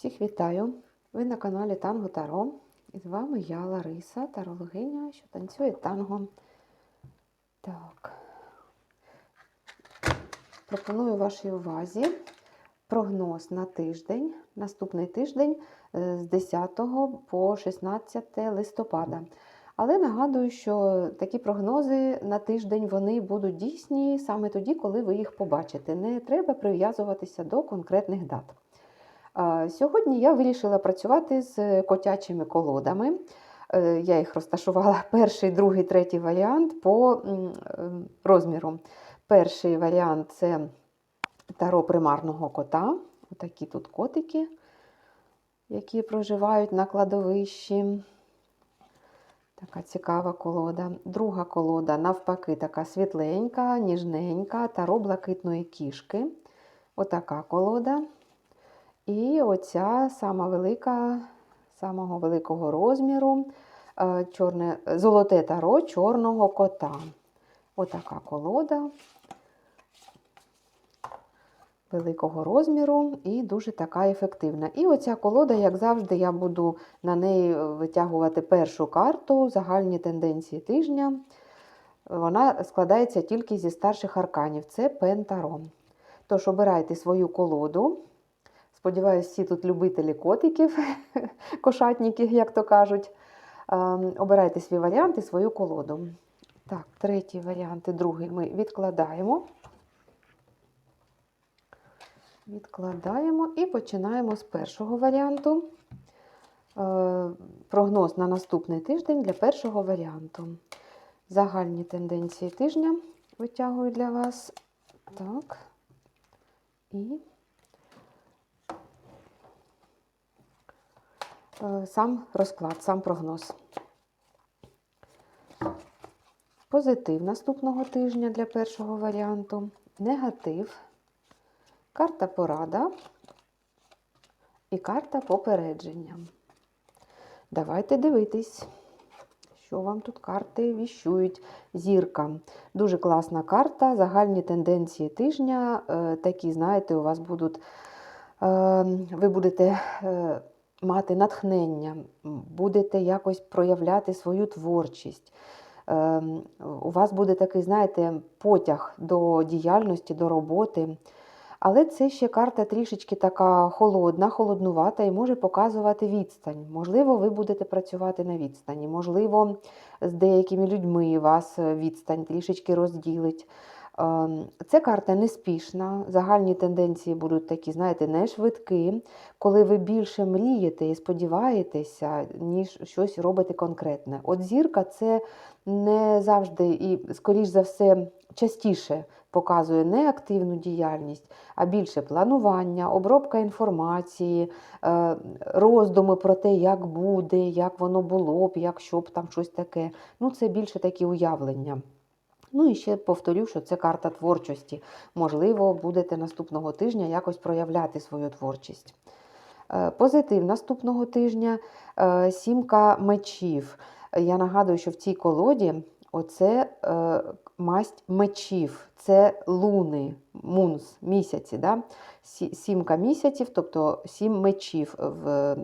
Всіх вітаю! Ви на каналі Танго Таро. І з вами я, Лариса, тарологиня, що танцює танго. Так. Пропоную вашій увазі прогноз на тиждень, наступний тиждень е, з 10 по 16 листопада. Але нагадую, що такі прогнози на тиждень вони будуть дійсні саме тоді, коли ви їх побачите. Не треба прив'язуватися до конкретних дат. Сьогодні я вирішила працювати з котячими колодами. Е, Я їх розташувала перший, другий, третій варіант по е, розміру. Перший варіант це таро примарного кота. Отакі тут котики, які проживають на кладовищі. Така цікава колода. Друга колода, навпаки, така світленька, ніжненька, таро блакитної кішки. Отака колода. І оця сама велика, самого великого розміру, е, чорне, золоте таро чорного кота. Отака колода великого розміру і дуже така ефективна. І оця колода, як завжди, я буду на неї витягувати першу карту, загальні тенденції тижня. Вона складається тільки зі старших арканів. Це Пентаро. Тож обирайте свою колоду. Сподіваюсь, всі тут любителі котиків, кошатників, як то кажуть. Обирайте свій варіант і свою колоду. Так, третій варіант і другий ми відкладаємо. Відкладаємо і починаємо з першого варіанту. Е, Прогноз на наступний тиждень для першого варіанту. Загальні тенденції тижня витягую для вас. Так. І сам розклад, сам прогноз. Позитив наступного тижня для першого варіанту. Негатив. Карта порада і карта попередження. Давайте дивитись, що вам тут карти віщують. Зірка. Дуже класна карта. Загальні тенденції тижня. Е, Такі, знаєте, у вас будуть, е, ви будете е, мати натхнення, будете якось проявляти свою творчість. Е, У вас буде такий, знаєте, потяг до діяльності, до роботи. Але це ще карта трішечки така холодна, холоднувата і може показувати відстань. Можливо, ви будете працювати на відстані, можливо, з деякими людьми вас відстань трішечки розділить. Ем, Це карта неспішна, загальні тенденції будуть такі, знаєте, не швидкі, коли ви більше мрієте і сподіваєтеся, ніж щось робите конкретне. От зірка це не завжди і, скоріш за все, частіше показує не активну діяльність, а більше планування, обробка інформації, е, роздуми про те, як буде, як воно було б, якщо б там щось таке. Ну, це більше такі уявлення. Ну і ще повторю, що це карта творчості. Можливо, будете наступного тижня якось проявляти свою творчість. Е, Позитив наступного тижня е, сімка мечів. Я нагадую, що в цій колоді оце е, масть мечів, це луни, мунс, місяці. Да? Сімка місяців, тобто сім мечів в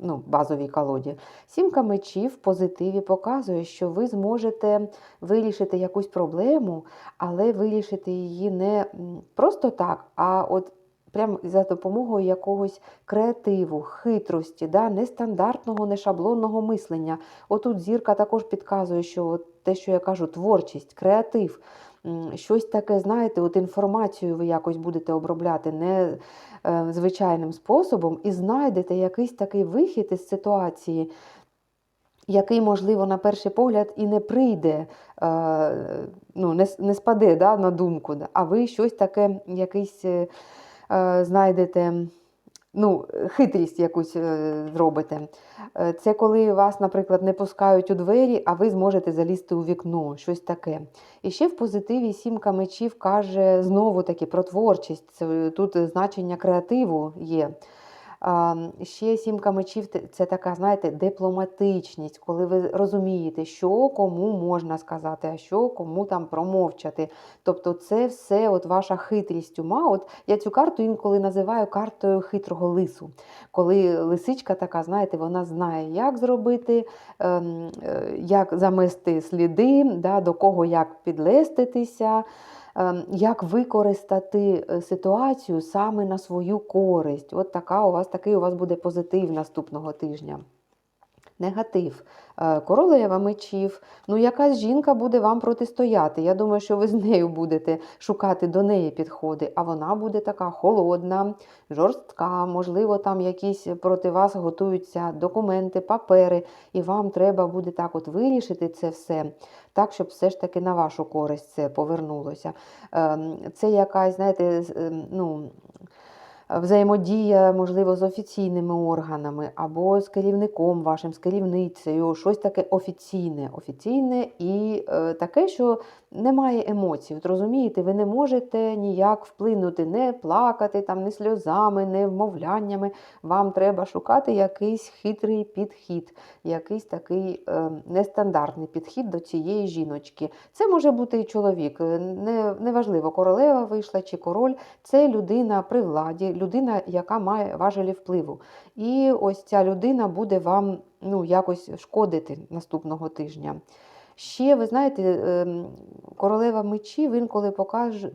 ну, базовій колоді. Сімка мечів в позитиві показує, що ви зможете вирішити якусь проблему, але вирішити її не просто так, а от прямо за допомогою якогось креативу, хитрості, да, нестандартного, не шаблонного мислення. Отут зірка також підказує, що от те, що я кажу, творчість, креатив. Щось таке, знаєте, от інформацію ви якось будете обробляти не е, звичайним способом, і знайдете якийсь такий вихід із ситуації, який, можливо, на перший погляд і не прийде, е, ну, не, не спаде да, на думку, а ви щось таке, якийсь е, знайдете. Ну, хитрість якусь е, зробите. Е, Це коли вас, наприклад, не пускають у двері, а ви зможете залізти у вікно, щось таке. І ще в позитиві сімка мечів каже знову таки про творчість. Тут значення креативу є. Ще сімка мечів це така, знаєте, дипломатичність, коли ви розумієте, що кому можна сказати, а що кому там промовчати. Тобто це все от ваша хитрість ума. От я цю карту інколи називаю картою хитрого лису. Коли лисичка така, знаєте, вона знає, як зробити, ем, е, як замести сліди, да, до кого як підлеститися. Ем, Як використати е, ситуацію саме на свою користь? От така у вас такий у вас буде позитив наступного тижня. Негатив. Е, Королева мечів. Ну, якась жінка буде вам протистояти. Я думаю, що ви з нею будете шукати до неї підходи, а вона буде така холодна, жорстка, можливо, там якісь проти вас готуються документи, папери, і вам треба буде так от вирішити це все, так, щоб все ж таки на вашу користь це повернулося. Ем, Це якась, знаєте, ем, ну, взаємодія, можливо, з офіційними органами або з керівником вашим, з керівницею, щось таке офіційне, офіційне і е, таке, що немає емоцій. От розумієте, ви не можете ніяк вплинути, не плакати, там, не сльозами, не вмовляннями. Вам треба шукати якийсь хитрий підхід, якийсь такий е, нестандартний підхід до цієї жіночки. Це може бути і чоловік. е, Не, неважливо, королева вийшла чи король, це людина при владі, людина, яка має важелі впливу. І ось ця людина буде вам ну, якось шкодити наступного тижня. Ще, ви знаєте, ем, королева мечів інколи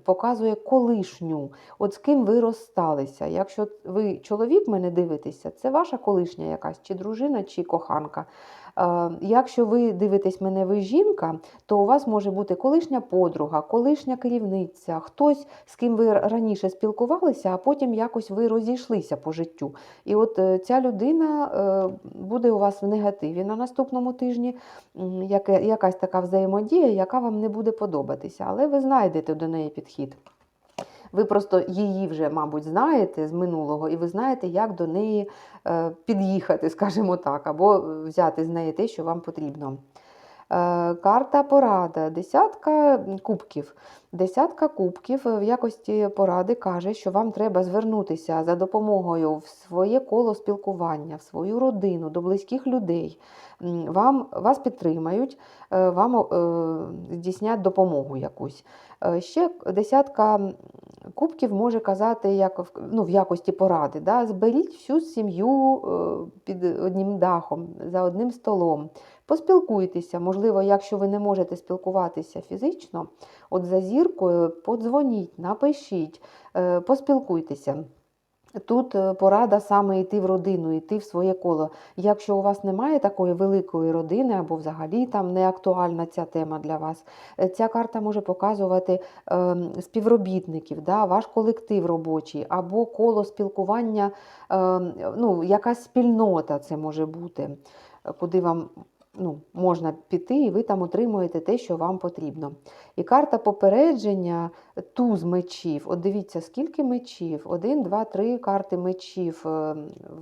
показує колишню, от з ким ви розсталися. Якщо ви чоловік мене дивитеся, це ваша колишня якась, чи дружина, чи коханка. Е, Якщо ви дивитесь мене, ви жінка, то у вас може бути колишня подруга, колишня керівниця, хтось, з ким ви раніше спілкувалися, а потім якось ви розійшлися по життю. І от е, ця людина е, буде у вас в негативі на наступному тижні, якась така взаємодія, яка вам не буде подобатися, але ви знайдете до неї підхід. Ви просто її вже, мабуть, знаєте з минулого, і ви знаєте, як до неї е, під'їхати, скажімо так, або взяти з неї те, що вам потрібно. Е, Карта порада, десятка кубків. Десятка кубків в якості поради каже, що вам треба звернутися за допомогою в своє коло спілкування, в свою родину, до близьких людей. Вам, вас підтримають, е, вам е, здійснять допомогу якусь. Е, Ще десятка кубків може казати як ну, в якості поради. Да? Зберіть всю сім'ю е, під одним дахом, за одним столом. Поспілкуйтеся, можливо, якщо ви не можете спілкуватися фізично, от за зіркою подзвоніть, напишіть, е, поспілкуйтеся. Тут е, порада саме йти в родину, йти в своє коло. Якщо у вас немає такої великої родини, або взагалі там не актуальна ця тема для вас, е, ця карта може показувати е, співробітників, да, ваш колектив робочий, або коло спілкування, е, ну, якась спільнота це може бути, е, куди вам ну, можна піти, і ви там отримуєте те, що вам потрібно. І карта попередження туз мечів. От дивіться, скільки мечів. Один, два, три карти мечів е,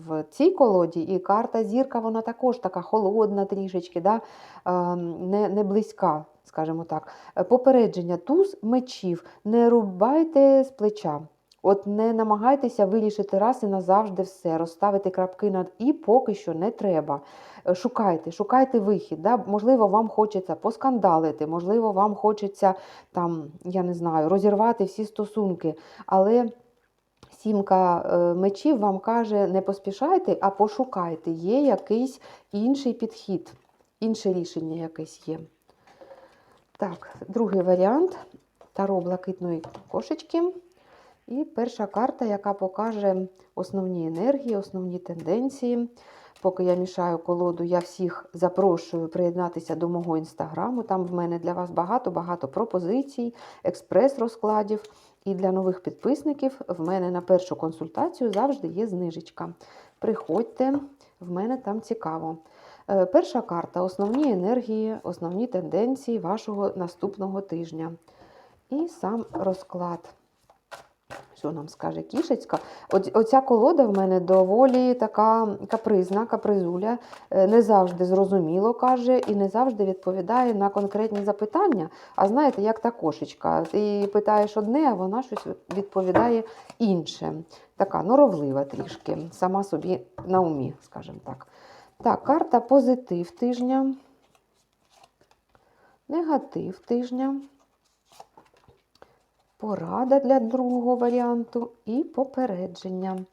в цій колоді, і карта зірка, вона також така холодна трішечки, да? е, не, не близька, скажімо так. Е, Попередження туз мечів. Не рубайте з плеча. От не намагайтеся вирішити раз і назавжди все, розставити крапки над і поки що не треба. Е, Шукайте, шукайте вихід. Да? Можливо, вам хочеться поскандалити, можливо, вам хочеться там, я не знаю, розірвати всі стосунки. Але сімка е, мечів вам каже: не поспішайте, а пошукайте. Є якийсь інший підхід, інше рішення якесь є. Так, другий варіант таро блакитної кошечки. І перша карта, яка покаже основні енергії, основні тенденції. Поки я мішаю колоду, я всіх запрошую приєднатися до мого інстаграму. Там в мене для вас багато-багато пропозицій, експрес-розкладів. І для нових підписників в мене на першу консультацію завжди є знижечка. Приходьте, в мене там цікаво. Е, Перша карта основні енергії, основні тенденції вашого наступного тижня. І сам розклад. Що нам скаже кішечка? Оця колода в мене доволі така капризна, капризуля, е, не завжди зрозуміло каже і не завжди відповідає на конкретні запитання. А знаєте, як та кошечка. Ти питаєш одне, а вона щось відповідає інше. Така норовлива трішки, сама собі на умі, скажімо так. Так, карта позитив тижня, негатив тижня порада для другого варіанту і попередження.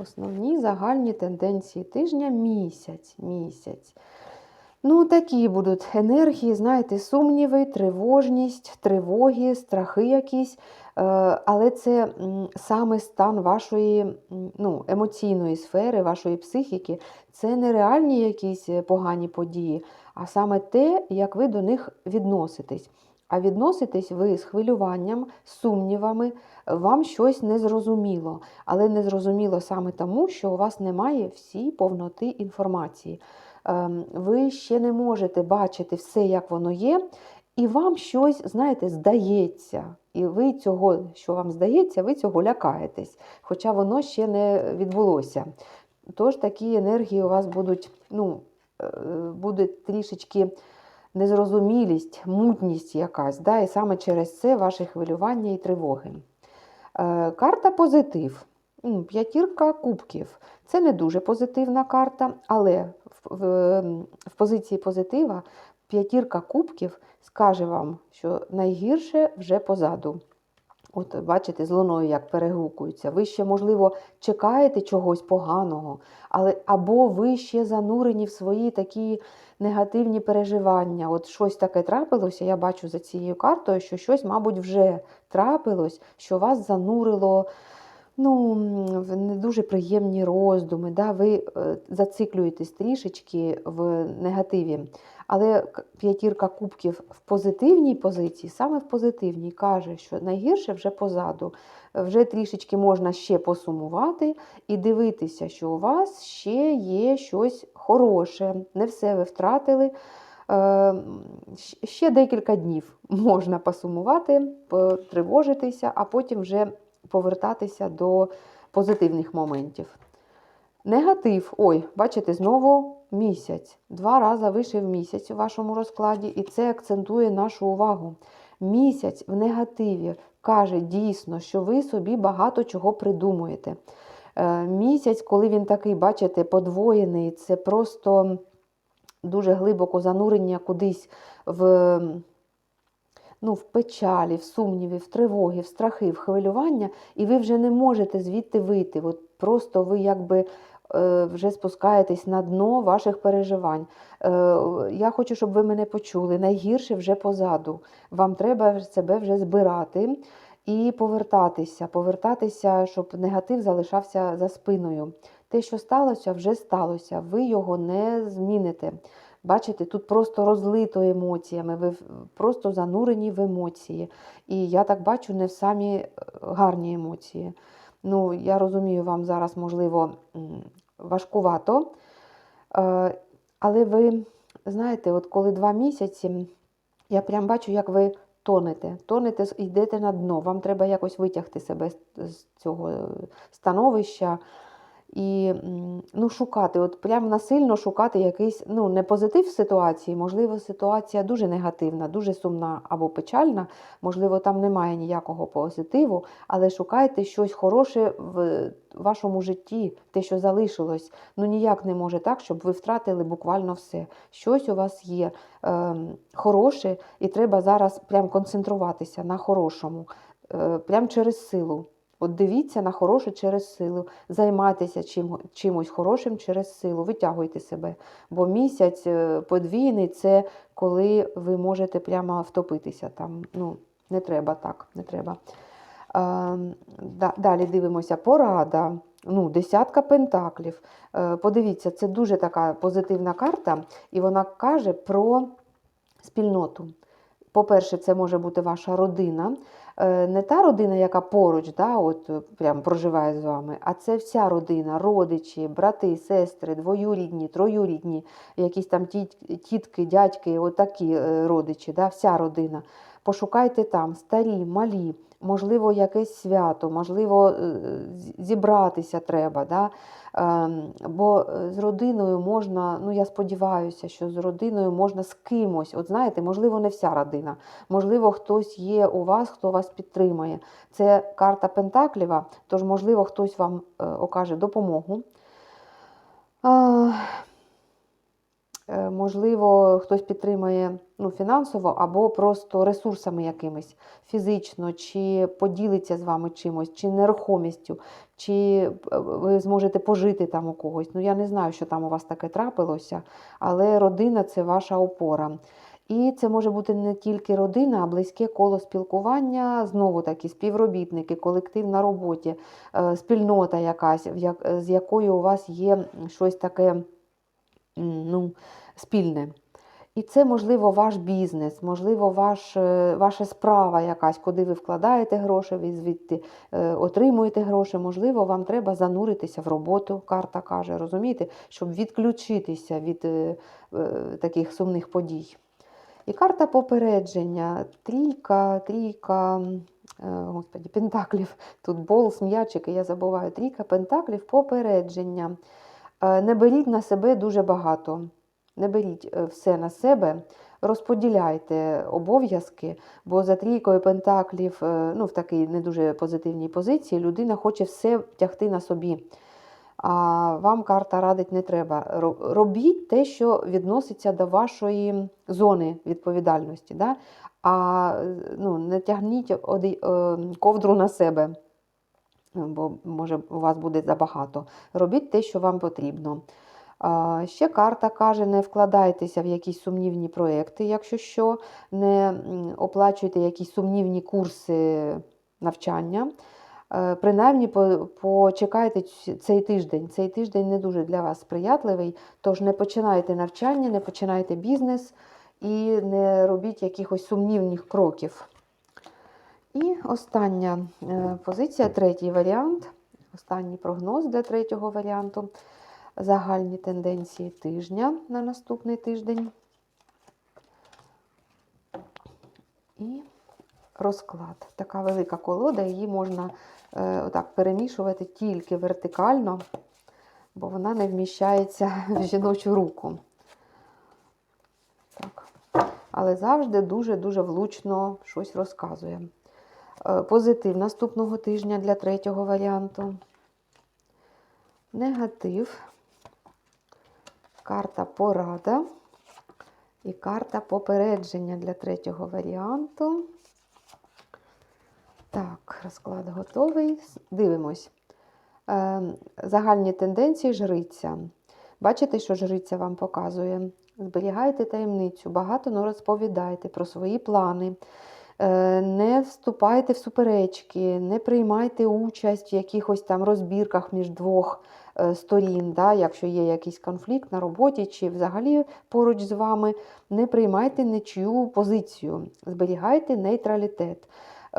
Основні загальні тенденції тижня місяць. місяць. Ну, такі будуть енергії, знаєте, сумніви, тривожність, тривоги, страхи якісь. Е, Але це саме стан вашої ну, емоційної сфери, вашої психіки. Це не реальні якісь е, погані події, а саме те, як ви до них відноситесь. А відноситесь ви з хвилюванням, сумнівами, вам щось незрозуміло. Але незрозуміло саме тому, що у вас немає всій повноти інформації. Ем, Ви ще не можете бачити все, як воно є, і вам щось, знаєте, здається. І ви цього, що вам здається, ви цього лякаєтесь, хоча воно ще не відбулося. Тож такі енергії у вас будуть, ну, е, буде трішечки незрозумілість, мутність якась, да, і саме через це ваші хвилювання і тривоги. Е, Карта позитив. П'ятірка кубків. Це не дуже позитивна карта, але в, в, в позиції позитива п'ятірка кубків скаже вам, що найгірше вже позаду. От бачите, з луною як перегукуються. Ви ще, можливо, чекаєте чогось поганого, але або ви ще занурені в свої такі негативні переживання. От щось таке трапилося, я бачу за цією картою, що щось, мабуть, вже трапилось, що вас занурило ну, в не дуже приємні роздуми. Да? Ви е, зациклюєтесь трішечки в негативі. Але п'ятірка кубків в позитивній позиції, саме в позитивній, каже, що найгірше вже позаду. Вже трішечки можна ще посумувати і дивитися, що у вас ще є щось хороше. Не все ви втратили. Е, Ще декілька днів можна посумувати, потривожитися, а потім вже повертатися до позитивних моментів. Негатив. Ой, бачите, знову місяць. Два рази вийшов місяць у вашому розкладі, і це акцентує нашу увагу. Місяць в негативі каже дійсно, що ви собі багато чого придумуєте. Е, Місяць, коли він такий, бачите, подвоєний, це просто дуже глибоко занурення кудись в, ну, в печалі, в сумніві, в тривоги, в страхи, в хвилювання, і ви вже не можете звідти вийти. От просто ви якби е, вже спускаєтесь на дно ваших переживань. Е, Я хочу, щоб ви мене почули. Найгірше вже позаду. Вам треба себе вже збирати і повертатися, повертатися, щоб негатив залишався за спиною. Те, що сталося, вже сталося. Ви його не зміните. Бачите, тут просто розлито емоціями, ви просто занурені в емоції. І я так бачу, не в самі е, гарні емоції. Ну, я розумію, вам зараз, можливо, важкувато. Е, Але ви знаєте, от коли два місяці, я прям бачу, як ви тонете, тонете, йдете на дно. Вам треба якось витягти себе з- з цього е, становища і ну, шукати, от прям насильно шукати якийсь ну, не позитив ситуації, можливо, ситуація дуже негативна, дуже сумна або печальна, можливо, там немає ніякого позитиву, але шукайте щось хороше в вашому житті, те, що залишилось. Ну ніяк не може так, щоб ви втратили буквально все. Щось у вас є ем, хороше, і треба зараз прям концентруватися на хорошому, е, прям через силу. От дивіться на хороше через силу, займайтеся чим, чимось хорошим через силу, витягуйте себе. Бо місяць е, подвійний це коли ви можете прямо втопитися там. Ну, не треба так, не треба. А, да- далі дивимося, порада. Ну, десятка пентаклів. Е, Подивіться, це дуже така позитивна карта, і вона каже про спільноту. По-перше, це може бути ваша родина. Е, Не та родина, яка поруч, да, от, е, прям проживає з вами, а це вся родина, родичі, брати, сестри, двоюрідні, троюрідні, якісь там тітки, дядьки, отакі е, родичі, да, вся родина. Пошукайте там старі, малі, можливо, якесь свято, можливо, е, зібратися треба. Да? Ем, Бо е, з родиною можна, ну я сподіваюся, що з родиною можна з кимось. От знаєте, можливо, не вся родина, можливо, хтось є у вас, хто вас підтримає. Це карта Пентакліва, тож, можливо, хтось вам е, окаже допомогу. Е, Можливо, хтось підтримає ну, фінансово або просто ресурсами якимись фізично, чи поділиться з вами чимось, чи нерухомістю, чи е, ви зможете пожити там у когось. Ну, я не знаю, що там у вас таке трапилося, але родина це ваша опора. І це може бути не тільки родина, а близьке коло спілкування, знову таки співробітники, колектив на роботі, е, спільнота якась, з якою у вас є щось таке ну, спільне. І це, можливо, ваш бізнес, можливо, ваш, е, ваша справа якась, куди ви вкладаєте гроші, ви звідти е, отримуєте гроші. Можливо, вам треба зануритися в роботу, карта каже, розумієте, щоб відключитися від е, таких сумних подій. І карта попередження, трійка, трійка, господі, пентаклів, тут бол, м'ячики, я забуваю, трійка пентаклів, попередження. Е, Не беріть на себе дуже багато. Не беріть е, все на себе, розподіляйте обов'язки, бо за трійкою пентаклів, е, ну, в такій не дуже позитивній позиції, людина хоче все тягти на собі. А вам карта радить не треба. Робіть те, що відноситься до вашої зони відповідальності. Да? А ну, не тягніть ковдру на себе, бо може у вас буде забагато. Робіть те, що вам потрібно. Ще карта каже, не вкладайтеся в якісь сумнівні проекти, якщо що, не оплачуйте якісь сумнівні курси навчання. Е, Принаймні почекайте цей тиждень. Цей тиждень не дуже для вас сприятливий, тож не починайте навчання, не починайте бізнес і не робіть якихось сумнівних кроків. І остання е, позиція, третій варіант, останній прогноз для третього варіанту. Загальні тенденції тижня на наступний тиждень. І розклад. Така велика колода, її можна е, отак перемішувати тільки вертикально, бо вона не вміщається в жіночу руку. Так. Але завжди дуже-дуже влучно щось розказує. Е, Позитив наступного тижня для третього варіанту. Негатив. Карта порада. І карта попередження для третього варіанту. Так, розклад готовий. Дивимось. Е, загальні тенденції жриця. Бачите, що жриця вам показує? Зберігайте таємницю, багато не розповідайте про свої плани. Е, Не вступайте в суперечки, не приймайте участь в якихось там розбірках між двох е, сторін, да, якщо є якийсь конфлікт на роботі чи взагалі поруч з вами, не приймайте нічию позицію, зберігайте нейтралітет.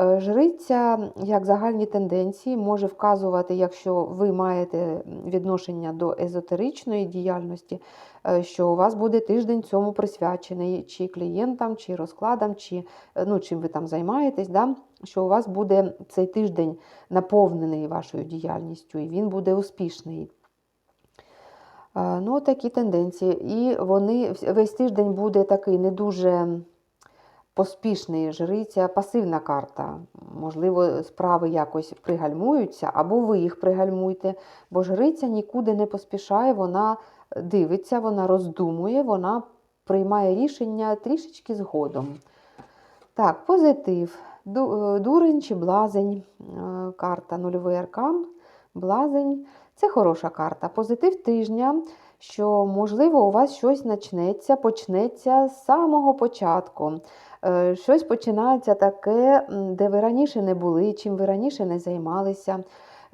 Е, Жриця, як загальні тенденції, може вказувати, якщо ви маєте відношення до езотеричної діяльності, е, що у вас буде тиждень цьому присвячений, чи клієнтам, чи розкладам, чи е, ну, чим ви там займаєтесь, да? що у вас буде цей тиждень наповнений вашою діяльністю, і він буде успішний. Ну, такі тенденції. І вони весь тиждень буде такий не дуже поспішний жриця, пасивна карта. Можливо, справи якось пригальмуються, або ви їх пригальмуйте, бо жриця нікуди не поспішає, вона дивиться, вона роздумує, вона приймає рішення трішечки згодом. Так, позитив. Е, Дурень чи блазень. Е, Карта нульовий аркан. Блазень. Це хороша карта. Позитив тижня, що, можливо, у вас щось почнеться, почнеться з самого початку. Е, Щось починається таке, де ви раніше не були, чим ви раніше не займалися.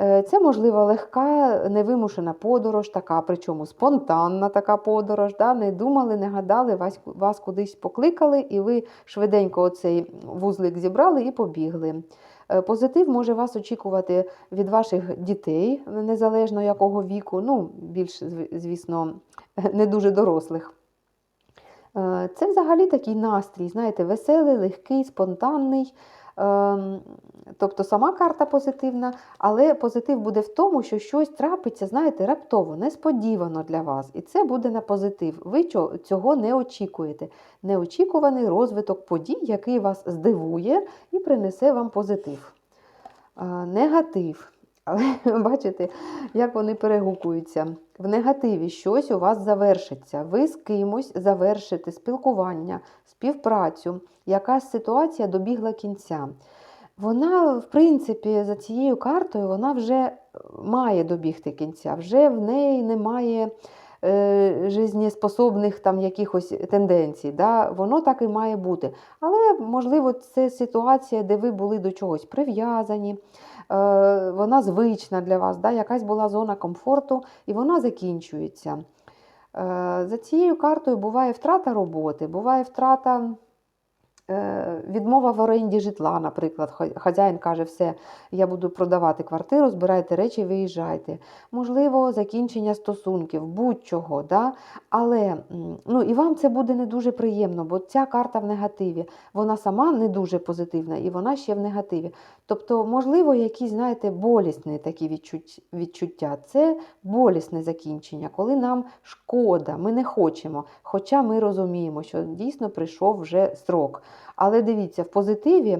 Е, Це, можливо, легка, невимушена подорож, така, причому спонтанна така подорож. Да? Не думали, не гадали, вас, вас кудись покликали, і ви швиденько оцей вузлик зібрали і побігли. Е, Позитив може вас очікувати від ваших дітей, незалежно якого віку, ну, більш, звісно, не дуже дорослих. Е, Це взагалі такий настрій, знаєте, веселий, легкий, спонтанний. Ем, Тобто сама карта позитивна, але позитив буде в тому, що щось трапиться, знаєте, раптово, несподівано для вас. І це буде на позитив. Ви цього не очікуєте. Неочікуваний розвиток подій, який вас здивує і принесе вам позитив. Е, Негатив. Але бачите, як вони перегукуються. В негативі щось у вас завершиться. Ви з кимось завершите спілкування, співпрацю, якась ситуація добігла кінця. Вона, в принципі, за цією картою вона вже має добігти кінця, вже в неї немає е, жизнеспособних там якихось тенденцій. Да? Воно так і має бути. Але, можливо, це ситуація, де ви були до чогось прив'язані, вона звична для вас, да? якась була зона комфорту, і вона закінчується. Е, За цією картою буває втрата роботи, буває втрата. Е, Відмова в оренді житла, наприклад, хазяїн каже, все, я буду продавати квартиру, збирайте речі, виїжджайте. Можливо, закінчення стосунків, будь-чого. Да? Але ну, і вам це буде не дуже приємно, бо ця карта в негативі. Вона сама не дуже позитивна, і вона ще в негативі. Тобто, можливо, якісь, знаєте, болісні такі відчуття. Це болісне закінчення, коли нам шкода, ми не хочемо. Хоча ми розуміємо, що дійсно прийшов вже строк. Але дивіться, в позитиві.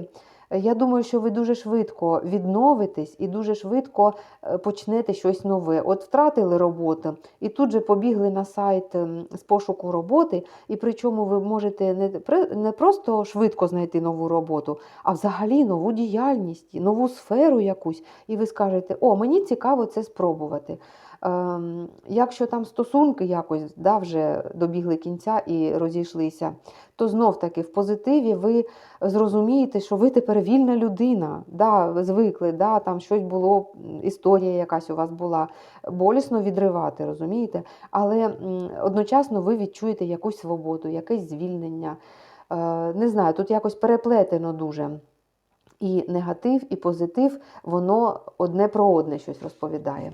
е, Я думаю, що ви дуже швидко відновитесь і дуже швидко е, почнете щось нове. От втратили роботу, і тут же побігли на сайт ем, з пошуку роботи, і причому ви можете не, просто швидко знайти нову роботу, а взагалі нову діяльність, нову сферу якусь. І ви скажете, о, мені цікаво це спробувати. Ем, якщо там стосунки якось да, вже добігли кінця і розійшлися, то знов таки в позитиві ви зрозумієте, що ви тепер вільна людина, да, звикли, да, там щось було, історія якась у вас була, болісно відривати, розумієте? Але одночасно ви відчуєте якусь свободу, якесь звільнення. Е, Не знаю, тут якось переплетено дуже. І негатив, і позитив, воно одне про одне щось розповідає.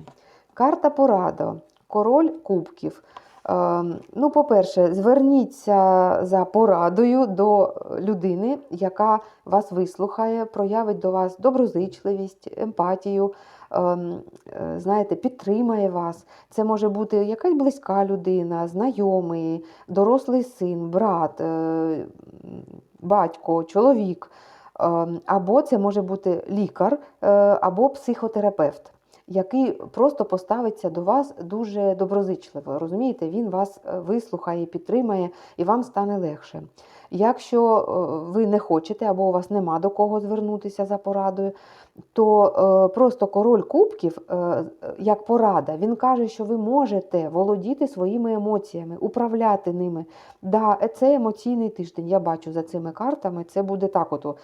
Карта порада, король кубків. Е, Ну, по-перше, зверніться за порадою до людини, яка вас вислухає, проявить до вас доброзичливість, емпатію, ем, е, знаєте, підтримає вас. Це може бути якась близька людина, знайомий, дорослий син, брат, е, батько, чоловік. Ем, Або це може бути лікар, е, або психотерапевт який просто поставиться до вас дуже доброзичливо. Розумієте, він вас е, вислухає, підтримає і вам стане легше. Якщо е, ви не хочете або у вас нема до кого звернутися за порадою, то е, просто король кубків, е, як порада, він каже, що ви можете володіти своїми емоціями, управляти ними. Да, це емоційний тиждень. Я бачу за цими картами. Це буде так: от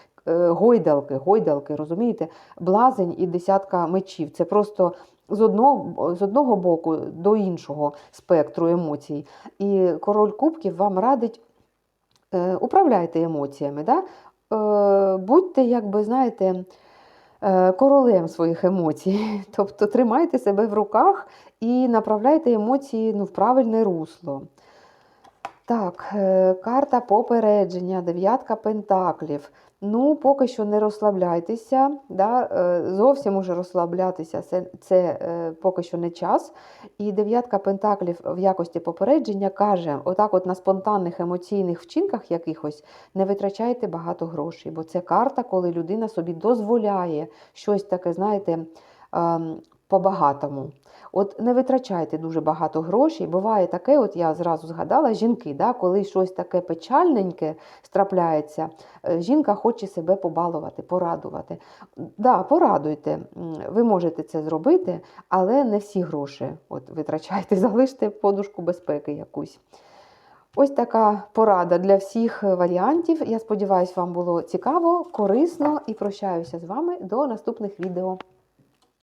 гойдалки, гойдалки, розумієте, блазень і десятка мечів. Це просто з одного, з одного боку до іншого спектру емоцій. І король кубків вам радить управляйте емоціями. Да? Е, будьте, якби, знаєте, е, королем своїх емоцій. Тобто тримайте себе в руках і направляйте емоції ну, в правильне русло. Так, е, карта попередження, дев'ятка пентаклів. Ну, поки що не розслабляйтеся. Да? е, Зовсім уже розслаблятися це, це е, поки що не час. І дев'ятка пентаклів в якості попередження каже: отак, от на спонтанних емоційних вчинках якихось не витрачайте багато грошей, бо це карта, коли людина собі дозволяє щось таке, знаєте, ем, по-багатому. От не витрачайте дуже багато грошей. Буває таке, от я зразу згадала, жінки, да, коли щось таке печальненьке страпляється, е, жінка хоче себе побалувати, порадувати. Да, порадуйте, ви можете це зробити, але не всі гроші от, витрачайте, залиште подушку безпеки якусь. Ось така порада для всіх варіантів. Я сподіваюся, вам було цікаво, корисно і прощаюся з вами до наступних відео.